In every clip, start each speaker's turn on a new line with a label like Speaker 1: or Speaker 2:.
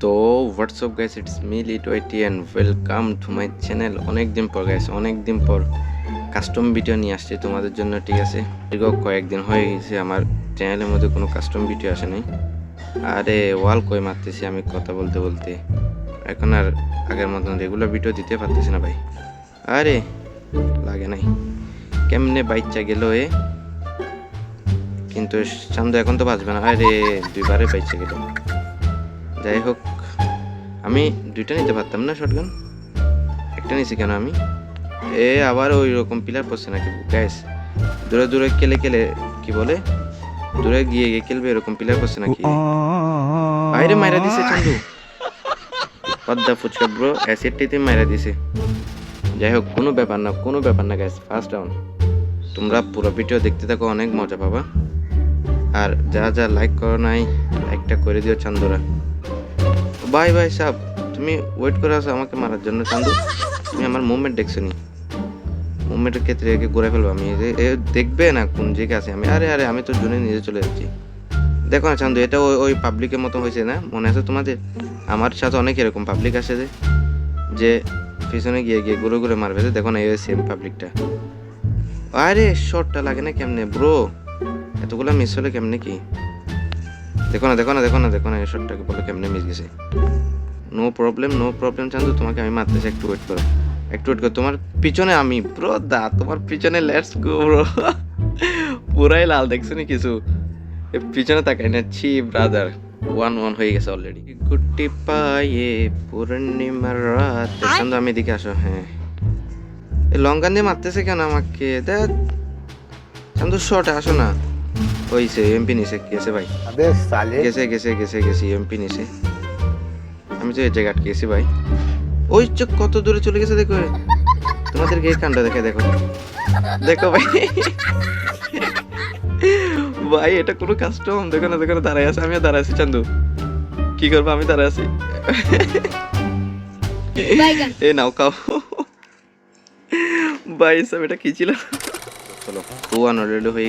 Speaker 1: তো what's up guys it's me Lit YT and welcome to my channel অনেক দিন পর গাইস অনেক দিন পর কাস্টম ভিডিও নিয়ে আসছি তোমাদের জন্য, ঠিক আছে? দীর্ঘ কয়েকদিন হয়ে গেছে আমার চ্যানেলের মধ্যে কোনো কাস্টম ভিডিও আসে নাই। আরে, ওয়াল কই মারতেছি আমি কথা বলতে বলতে। এখন আর আগের মতন রেগুলার ভিডিও দিতে পারতেছি না ভাই। আরে, লাগে নাই। কেমনে বাইচ্চা গেল এ? কিন্তু চান্দু এখন তো বাঁচবে না। আরে, দুইবারে বাইচে গেল। যাই হোক আমি দুইটা নিতে পারতাম না শটগান একটা নিছি কেন আমি? এ আবার ওই রকম পিলার পড়ছে নাকি? গ্যাস দূরে দূরে কেলে কেলে কি বলে? দূরে গিয়ে গিয়ে খেলবে এরকম পিলার পড়ছে নাকি? বাইরে মাইরা দিছে চান্দু। পদ্মা ফুচকা ব্রো অ্যাসিডটিতে মাইরা দিছে। যাই হোক কোনো ব্যাপার না, কোনো ব্যাপার না গ্যাস ফার্স্ট ডাউন তোমরা পুরো ভিডিও দেখতে থাকো, অনেক মজা পাবা। আর যা যা লাইক করো নাই লাইকটা করে দিও চান্দুরা। ভাই ভাই সাহ তুমি ওয়েট করে আসো, আমাকে মারার জন্য। চান্দু, তুমি আমার মুভমেন্ট দেখছ নি? মুভমেন্টের ক্ষেত্রে একে ঘুরে ফেলব আমি। এ- দেখবে না কোন জায়গায় আছে আমি। আরে আরে, আমি তো জুনে নিজে চলে যাচ্ছি। দেখো না, চান্দু, এটা ওই ওই পাবলিকের মতো হয়েছে না? মনে আছে তোমাদের? আমার সাথে অনেক এরকম পাবলিক আছে যে যে পিছনে গিয়ে গিয়ে ঘুরে ঘুরে মারবে যে, দেখো না, এই সেম পাবলিকটা আরে শর্টটা লাগে না কেমনে ব্রো এতগুলো মিস হলে কেমনে কি? দেখো না দেখো না দেখো না দেখো না এই শটটাকে বলে কেমনে মিস গেছে। No problem no problem Chandu তোমাকে আমি মারতেছি একটু ওয়েট করো। একটু ওয়েট করো তোমার পিছনে আমি ব্রো দা তোমার পিছনে লেটস গো ব্রো পুরাই লাল দেখছ নি কিছু? এ পিছনে তাকাই না ছি ব্রাদার ওয়ান ওয়ান হয়ে গেছে অলরেডি গুটি পায়ে পূর্ণিমার রাত। চান্দু আমি এদিকে আসো হ্যাঁ। লঙ্কান দিয়ে মারতেছে কেন আমাকে? দেখ। চান্দু শর্ট আসো না। হইছে এমপি নিছে গেছে ভাই গেছে গেছে গেছে গেছি এমপি নিছে আমি তো জায়গা ওই চোখ কত দূরে চলে গেছে দেখো তোমাদের গেট কাণ্ড দেখে দেখো দেখো ভাই ভাই এটা কোনো কাস্টম দেখো না দেখো না দাঁড়ায় আছে আমিও দাঁড়ায় আছি চান্দু কি করব আমি দাঁড়ায় আছি এ নাও খাও ভাই সব এটা কি ছিল চলো ওয়ান অলরেডি হয়ে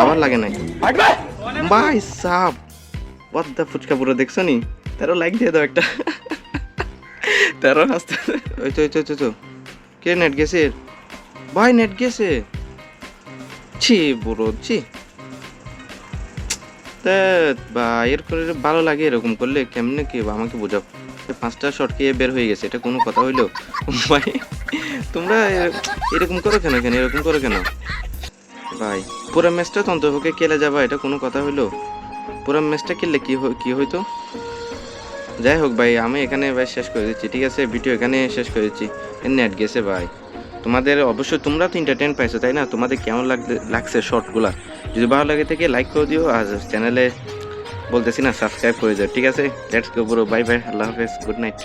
Speaker 1: আবার লাগে নাই। ভাই সাপ পদ্মা ফুচকা পুরো দেখছ নি? তেরো লাইক দিয়ে দাও একটা। তেরো হাসতে ওই তো ওই তো কে নেট গেছে? ভাই নেট গেছে। ছি বুড়ো ছি। বা এর করে ভালো লাগে এরকম করলে কেমনে কি আমাকে বোঝাও। পাঁচটা শর্ট খেয়ে বের হয়ে গেছে এটা কোনো কথা হইল? ভাই তোমরা এরকম করো কেন কেন এরকম করো কেন? ভাই, পুরো ম্যাচটা তো অন্তপক্ষে খেলে যাবা, এটা কোনো কথা হইল? পুরো ম্যাচটা খেললে কি কি হইতো? যাই হোক ভাই, আমি এখানে ভাই শেষ করে দিচ্ছি, ঠিক আছে? ভিডিও এখানে শেষ করে দিচ্ছি। নেট গেছে ভাই। তোমাদের অবশ্যই তোমরা তো এন্টারটেন পাইছো, তাই না? তোমাদের কেমন লাগছে লাগছে শর্টগুলা যদি ভালো লাগে থেকে লাইক করে দিও, আর চ্যানেলে বলতেছি না সাবস্ক্রাইব করে যাও ঠিক আছে? Let's go bro bye bye আল্লাহ হাফেজ. Good night